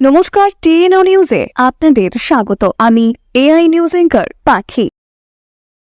নমস্কার, টিএনও নিউজে আপনাদের স্বাগত। আমি এআই নিউজ এঙ্কার পাখি।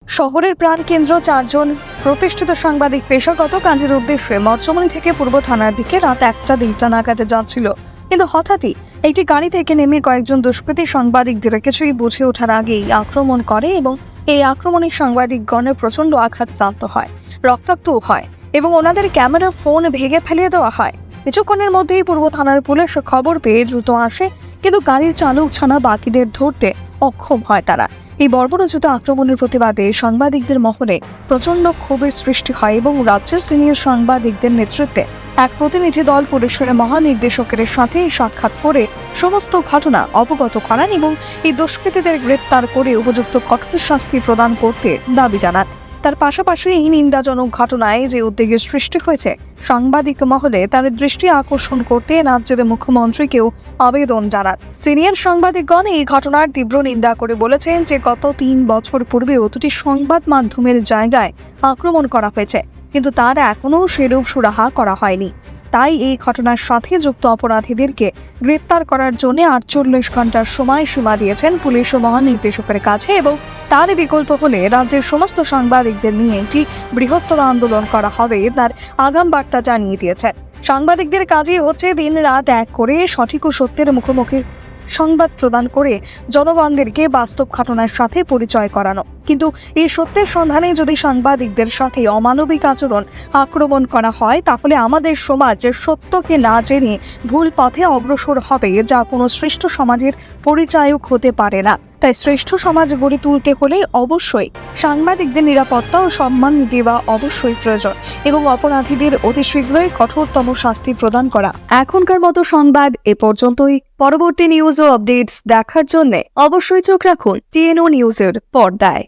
শহরের প্রাণকেন্দ্র চারজন প্রতিষ্ঠিত সাংবাদিক পেশাগত কাজের উদ্দেশ্যে মৎস্যমণি থেকে পূর্ব থানার দিকে রাত একটা দিনটা নাগাতে যাচ্ছিল। কিন্তু হঠাৎই একটি গাড়ি থেকে নেমে কয়েকজন দুষ্কৃতী সাংবাদিকদের কিছুই বুঝে ওঠার আগেই আক্রমণ করে এবং এই আক্রমণে সাংবাদিকগণের প্রচণ্ড আঘাতপ্রাপ্ত হয় রক্তাক্তও হয় এবং ওনাদের ক্যামেরা ফোন ভেঙে ফেলিয়ে দেওয়া হয়। কিছুক্ষণের মধ্যেই পূর্ব থানার পুলিশ খবর পেয়ে দ্রুত আসে, কিন্তু গাড়ির চালক ছাড়া বাকিদের ধরতে অক্ষম হয় তারা। এই বর্বরোচিত আক্রমণের প্রতিবাদে সাংবাদিকদের মহলে প্রচণ্ড ক্ষোভের সৃষ্টি হয় এবং রাজ্যের সিনিয়র সাংবাদিকদের নেতৃত্বে এক প্রতিনিধি দল পুলিশের মহানির্দেশকের সাথে সাক্ষাৎ করে সমস্ত ঘটনা অবগত করান এবং এই দুষ্কৃতীদের গ্রেপ্তার করে উপযুক্ত কঠোর শাস্তি প্রদান করতে দাবি জানান। তার পাশাপাশি এই নিন্দাজনক ঘটনায় যে উদ্বেগের সৃষ্টি হয়েছে, সাংবাদিক মহলে তার দৃষ্টি আকর্ষণ করতে রাজ্যের মুখ্যমন্ত্রীকেও আবেদন জানান। সিনিয়র সাংবাদিকগণ এই ঘটনার তীব্র নিন্দা করে বলেছেন যে, গত তিন বছর পূর্বেও দুটি সংবাদ মাধ্যমের জায়গায় আক্রমণ করা হয়েছে, কিন্তু তার এখনও সেরূপ সুরাহা করা হয়নি। তাই এই ঘটনার সাথে যুক্ত অপরাধীদেরকে গ্রেপ্তার করার জন্য আটচল্লিশ ঘণ্টার সময়সীমা দিয়েছেন পুলিশ ও মহানির্দেশকের কাছে এবং তার বিকল্প হলে রাজ্যের সমস্ত সাংবাদিকদের নিয়ে একটি বৃহত্তর আন্দোলন করা হবে তার আগাম বার্তা জানিয়ে দিয়েছেন সাংবাদিকদের কাজই হচ্ছে দিন রাত এক করে সঠিক ও সত্যের মুখোমুখি সংবাদ প্রদান করে জনগণদেরকে বাস্তব ঘটনার সাথে পরিচয় করানো। কিন্তু এই সত্যের সন্ধানে যদি সাংবাদিকদের সাথে অমানবিক আচরণ আক্রমণ করা হয়, তাহলে আমাদের সমাজ সত্যকে না জেনে ভুল পথে অগ্রসর হবে, যা কোনো শ্রেষ্ঠ সমাজের পরিচায়ক হতে পারে না। তাই শ্রেষ্ঠ সমাজ গড়ে তুলতে হলে অবশ্যই সাংবাদিকদের নিরাপত্তা ও সম্মান দেওয়া অবশ্যই প্রয়োজন এবং অপরাধীদের অতি শীঘ্রই কঠোরতম শাস্তি প্রদান করা। এখনকার মতো সংবাদ এ পর্যন্তই। পরবর্তী নিউজ ও আপডেটস দেখার জন্য অবশ্যই চোখ রাখুন টিএনও নিউজের পর্দায়।